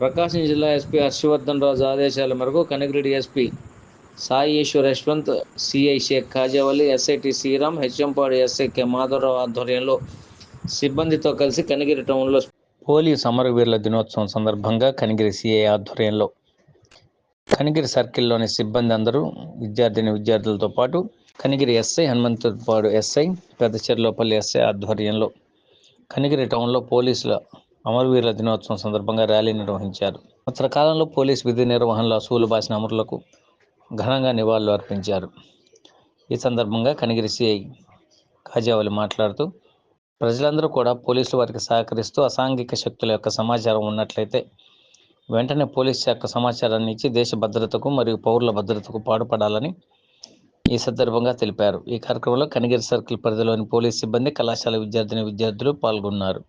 ప్రకాశం జిల్లా ఎస్పీ హర్షవర్ధన్ రాజు ఆదేశాల మేరకు Kanagireddy SP Sai Eshwar Yashwant CI Shaik Kajavali SIT Sriram హెచ్ఎంపాడు SI K Madhavarao ఆధ్వర్యంలో సిబ్బందితో కలిసి కనిగిరి టౌన్లో పోలీస్ అమరవీరుల దినోత్సవం సందర్భంగా కనిగిరి సిఐ ఆధ్వర్యంలో కనిగిరి సర్కిల్లోని సిబ్బంది అందరూ విద్యార్థిని విద్యార్థులతో పాటు Kanigiri SI Hanumanthunipadu SI Peddacherlopalli SI ఆధ్వర్యంలో కనిగిరి టౌన్లో పోలీసుల అమరవీరుల దినోత్సవం సందర్భంగా ర్యాలీ నిర్వహించారు. సంవత్సర కాలంలో పోలీస్ విధి నిర్వహణలో అసూలు బాసిన అమరులకు ఘనంగా నివాళులు అర్పించారు. ఈ సందర్భంగా కనిగిరి సిఐ కాజావలి మాట్లాడుతూ ప్రజలందరూ కూడా పోలీసులు వారికి సహకరిస్తూ అసాంఘిక శక్తుల యొక్క సమాచారం ఉన్నట్లయితే వెంటనే పోలీస్ శాఖ సమాచారాన్ని ఇచ్చి దేశ భద్రతకు మరియు పౌరుల భద్రతకు పాటుపడాలని ఈ సందర్భంగా తెలిపారు. ఈ కార్యక్రమంలో కనిగిరి సర్కిల్ పరిధిలోని పోలీస్ సిబ్బంది కళాశాల విద్యార్థిని విద్యార్థులు పాల్గొన్నారు.